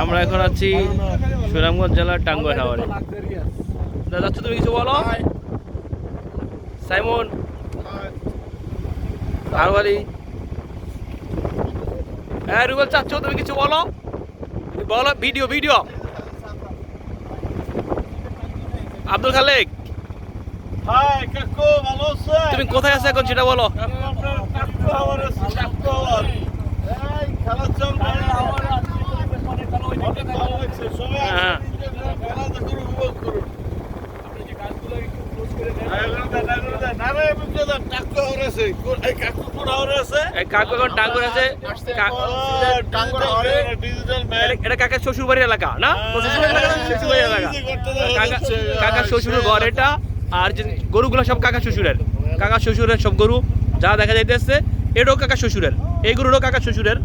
আমরা এখন আছি সুনামগঞ্জ জেলার টাঙ্গুয়া টাওয়ারে দাদা যাচ্ছ তুমি কিছু বলো? সাইমন হ্যাঁ রুবেল চাচ্ছ তুমি কিছু বলো? বলো video video. Abdul Khaleque. Hi কাকু তুমি কোথায় আছো এখন সেটা বলো কাকু আপনার কাকু আমার আছে কাকু আমার এই খেলার জন্য অনেক ভালো লাগছে সবাই হ্যাঁ। কাকু শ্বশুর বাড়ির এলাকা না? শ্বশুর বাড়ির এলাকা শ্বশুর বাড়ির এলাকা। কাকা ঘর এটা আর যে গরুগুলো সব কাকা শ্বশুরের। কাকা শ্বশুরের সব গরু যা দেখা যাইতেছে এটাও কাকা শ্বশুরের। এই গরুটাও কাকা শ্বশুরের।